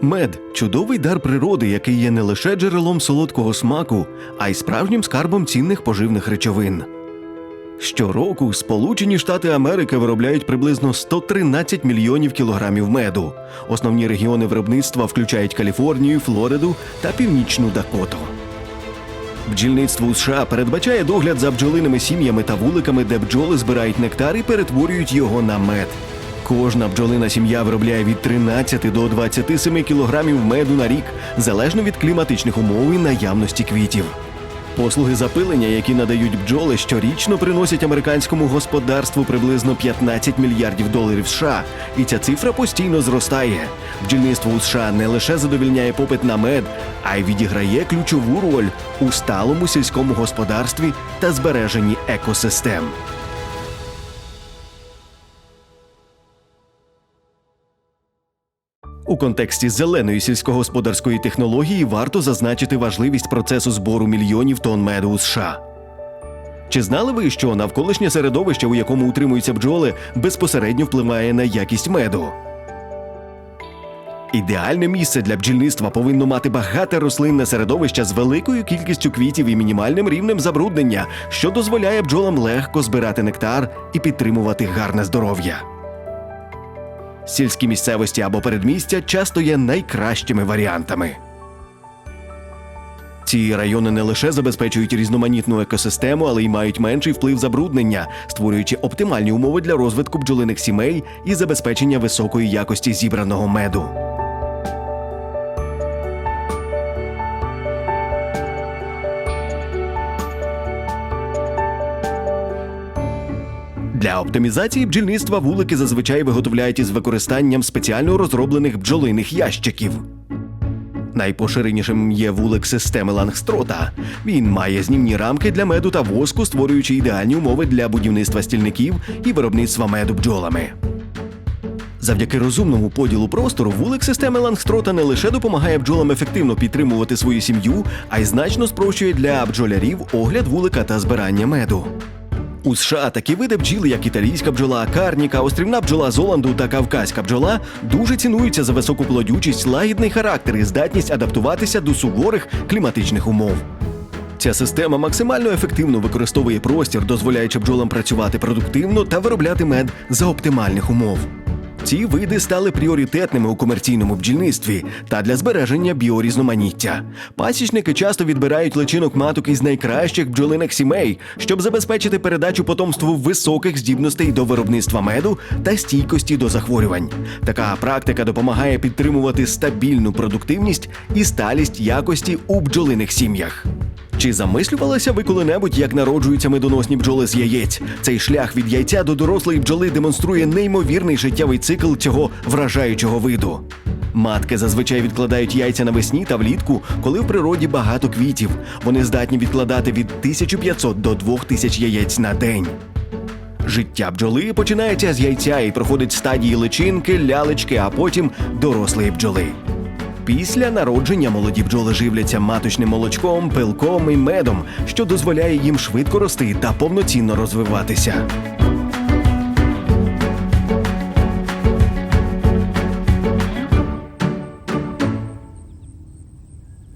Мед чудовий дар природи, який є не лише джерелом солодкого смаку, а й справжнім скарбом цінних поживних речовин. Щороку Сполучені Штати Америки виробляють приблизно 113 мільйонів кілограмів меду. Основні регіони виробництва включають Каліфорнію, Флориду та Північну Дакоту. Бджільництво у США передбачає догляд за бджолиними сім'ями та вуликами, де бджоли збирають нектар і перетворюють його на мед. Кожна бджолина сім'я виробляє від 13 до 27 кілограмів меду на рік, залежно від кліматичних умов і наявності квітів. Послуги запилення, які надають бджоли, щорічно приносять американському господарству приблизно 15 мільярдів доларів США, і ця цифра постійно зростає. Бджільництво у США не лише задовільняє попит на мед, а й відіграє ключову роль у сталому сільському господарстві та збереженні екосистем. У контексті зеленої сільськогосподарської технології варто зазначити важливість процесу збору мільйонів тонн меду у США. Чи знали ви, що навколишнє середовище, у якому утримуються бджоли, безпосередньо впливає на якість меду? Ідеальне місце для бджільництва повинно мати багате рослинне середовище з великою кількістю квітів і мінімальним рівнем забруднення, що дозволяє бджолам легко збирати нектар і підтримувати гарне здоров'я. Сільські місцевості або передмістя часто є найкращими варіантами. Ці райони не лише забезпечують різноманітну екосистему, але й мають менший вплив забруднення, створюючи оптимальні умови для розвитку бджолиних сімей і забезпечення високої якості зібраного меду. Для оптимізації бджільництва вулики зазвичай виготовляють із використанням спеціально розроблених бджолиних ящиків. Найпоширенішим є вулик системи Лангстрота. Він має знімні рамки для меду та воску, створюючи ідеальні умови для будівництва стільників і виробництва меду бджолами. Завдяки розумному поділу простору вулик системи Лангстрота не лише допомагає бджолам ефективно підтримувати свою сім'ю, а й значно спрощує для бджолярів огляд вулика та збирання меду. У США такі види бджіл, як італійська бджола, карніка, острівна бджола Золанду та кавказька бджола, дуже цінуються за високу плодючість, лагідний характер і здатність адаптуватися до суворих кліматичних умов. Ця система максимально ефективно використовує простір, дозволяючи бджолам працювати продуктивно та виробляти мед за оптимальних умов. Ці види стали пріоритетними у комерційному бджільництві та для збереження біорізноманіття. Пасічники часто відбирають личинок маток із найкращих бджолиних сімей, щоб забезпечити передачу потомству високих здібностей до виробництва меду та стійкості до захворювань. Така практика допомагає підтримувати стабільну продуктивність і сталість якості у бджолиних сім'ях. Чи замислювалися ви коли-небудь, як народжуються медоносні бджоли з яєць? Цей шлях від яйця до дорослої бджоли демонструє неймовірний життєвий цикл цього вражаючого виду. Матки зазвичай відкладають яйця навесні та влітку, коли в природі багато квітів. Вони здатні відкладати від 1500 до 2000 яєць на день. Життя бджоли починається з яйця і проходить стадії личинки, лялечки, а потім дорослої бджоли. Після народження молоді бджоли живляться маточним молочком, пилком і медом, що дозволяє їм швидко рости та повноцінно розвиватися.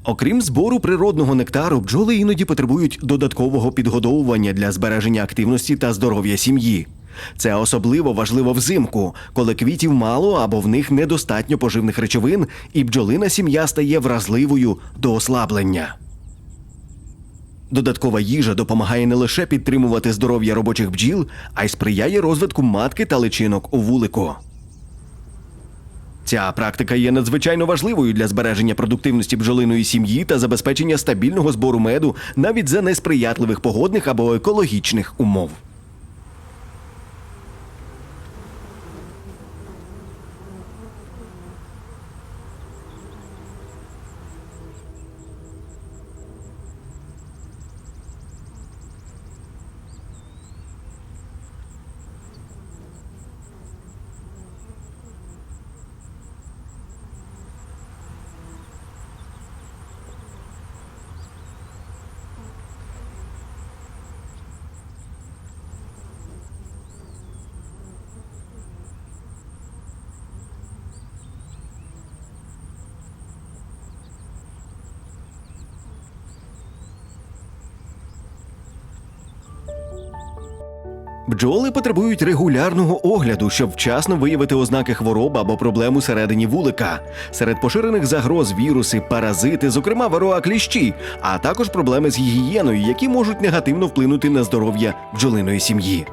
Окрім збору природного нектару, бджоли іноді потребують додаткового підгодовування для збереження активності та здоров'я сім'ї. Це особливо важливо взимку, коли квітів мало або в них недостатньо поживних речовин, і бджолина сім'я стає вразливою до ослаблення. Додаткова їжа допомагає не лише підтримувати здоров'я робочих бджіл, а й сприяє розвитку матки та личинок у вулику. Ця практика є надзвичайно важливою для збереження продуктивності бджолиної сім'ї та забезпечення стабільного збору меду навіть за несприятливих погодних або екологічних умов. Бджоли потребують регулярного огляду, щоб вчасно виявити ознаки хвороб або проблем середині вулика. Серед поширених загроз віруси, паразити, зокрема вароа кліщі, а також проблеми з гігієною, які можуть негативно вплинути на здоров'я бджолиної сім'ї.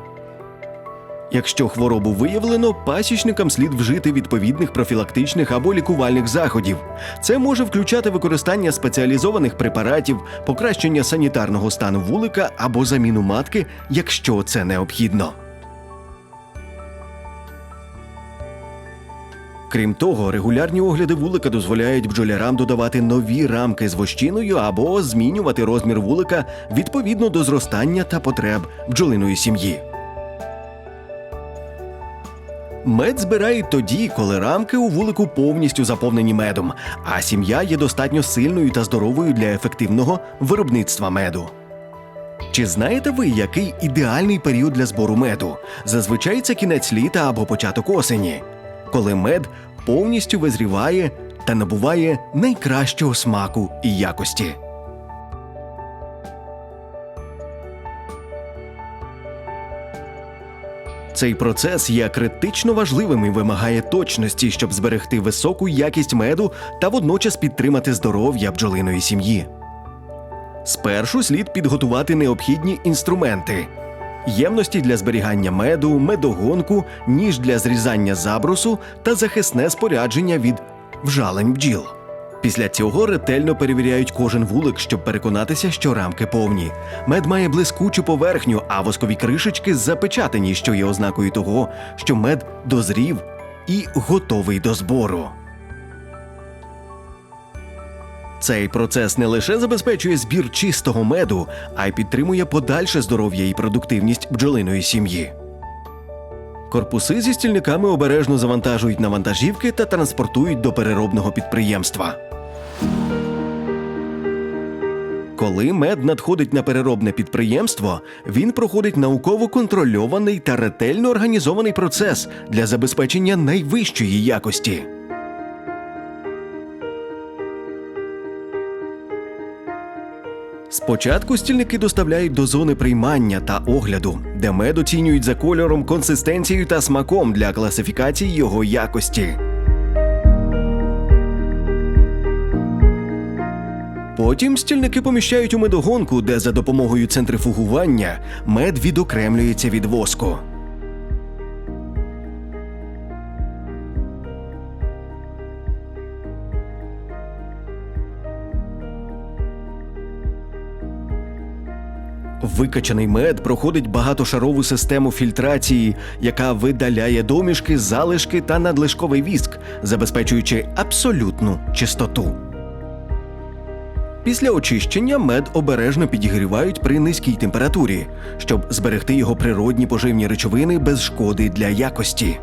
Якщо хворобу виявлено, пасічникам слід вжити відповідних профілактичних або лікувальних заходів. Це може включати використання спеціалізованих препаратів, покращення санітарного стану вулика або заміну матки, якщо це необхідно. Крім того, регулярні огляди вулика дозволяють бджолярам додавати нові рамки з вощиною або змінювати розмір вулика відповідно до зростання та потреб бджолиної сім'ї. Мед збирають тоді, коли рамки у вулику повністю заповнені медом, а сім'я є достатньо сильною та здоровою для ефективного виробництва меду. Чи знаєте ви, який ідеальний період для збору меду? Зазвичай це кінець літа або початок осені, коли мед повністю визріває та набуває найкращого смаку і якості. Цей процес є критично важливим і вимагає точності, щоб зберегти високу якість меду та водночас підтримати здоров'я бджолиної сім'ї. Спершу слід підготувати необхідні інструменти: ємності для зберігання меду, медогонку, ніж для зрізання забрусу та захисне спорядження від вжалень бджіл. Після цього ретельно перевіряють кожен вулик, щоб переконатися, що рамки повні. Мед має блискучу поверхню, а воскові кришечки запечатані, що є ознакою того, що мед дозрів і готовий до збору. Цей процес не лише забезпечує збір чистого меду, а й підтримує подальше здоров'я і продуктивність бджолиної сім'ї. Корпуси зі стільниками обережно завантажують на вантажівки та транспортують до переробного підприємства. Коли мед надходить на переробне підприємство, він проходить науково контрольований та ретельно організований процес для забезпечення найвищої якості. Спочатку стільники доставляють до зони приймання та огляду, де мед оцінюють за кольором, консистенцією та смаком для класифікації його якості. Потім стільники поміщають у медогонку, де за допомогою центрифугування мед відокремлюється від воску. Викачаний мед проходить багатошарову систему фільтрації, яка видаляє домішки, залишки та надлишковий віск, забезпечуючи абсолютну чистоту. Після очищення мед обережно підігрівають при низькій температурі, щоб зберегти його природні поживні речовини без шкоди для якості.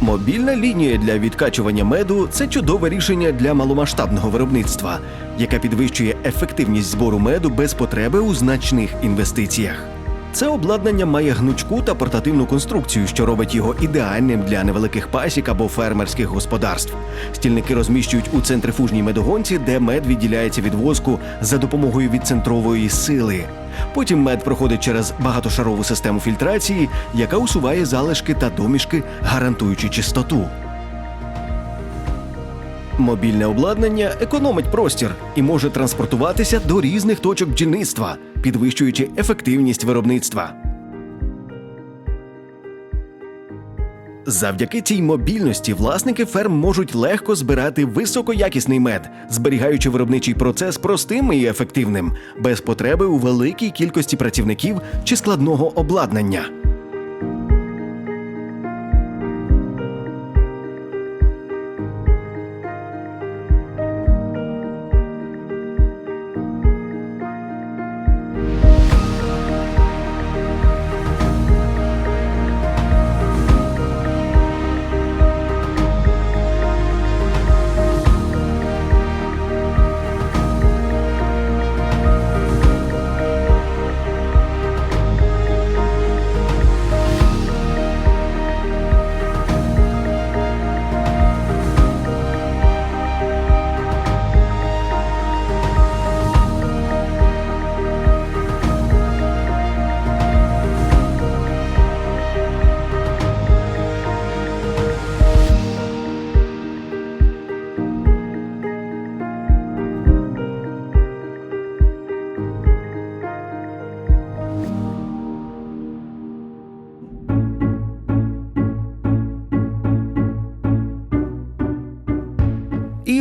Мобільна лінія для відкачування меду це чудове рішення для маломасштабного виробництва, яке підвищує ефективність збору меду без потреби у значних інвестиціях. Це обладнання має гнучку та портативну конструкцію, що робить його ідеальним для невеликих пасік або фермерських господарств. Стільники розміщують у центрифужній медогонці, де мед відділяється від воску за допомогою відцентрової сили. Потім мед проходить через багатошарову систему фільтрації, яка усуває залишки та домішки, гарантуючи чистоту. Мобільне обладнання економить простір і може транспортуватися до різних точок бджільництва, підвищуючи ефективність виробництва. Завдяки цій мобільності власники ферм можуть легко збирати високоякісний мед, зберігаючи виробничий процес простим і ефективним, без потреби у великій кількості працівників чи складного обладнання.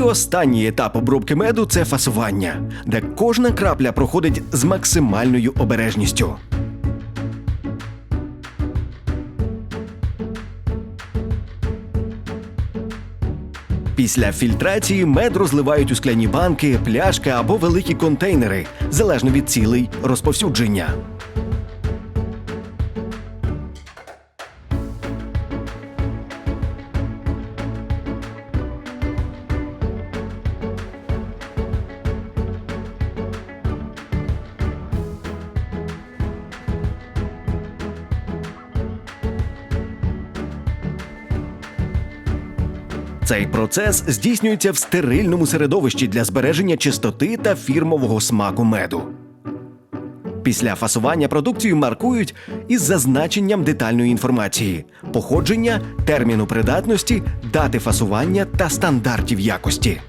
Останній етап обробки меду це фасування, де кожна крапля проходить з максимальною обережністю. Після фільтрації мед розливають у скляні банки, пляшки або великі контейнери, залежно від цілей розповсюдження. Цей процес здійснюється в стерильному середовищі для збереження чистоти та фірмового смаку меду. Після фасування продукцію маркують із зазначенням детальної інформації, походження, терміну придатності, дати фасування та стандартів якості.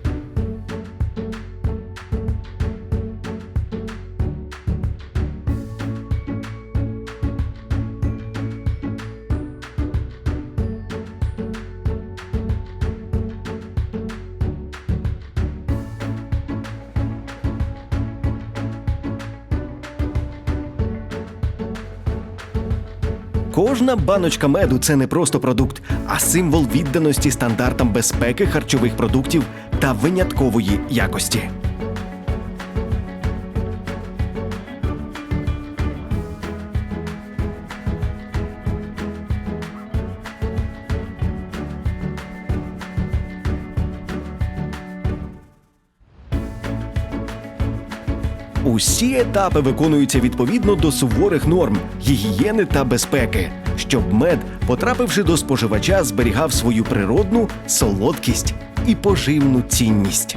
Кожна баночка меду це не просто продукт, а символ відданості стандартам безпеки харчових продуктів та виняткової якості. Усі етапи виконуються відповідно до суворих норм гігієни та безпеки, щоб мед, потрапивши до споживача, зберігав свою природну солодкість і поживну цінність.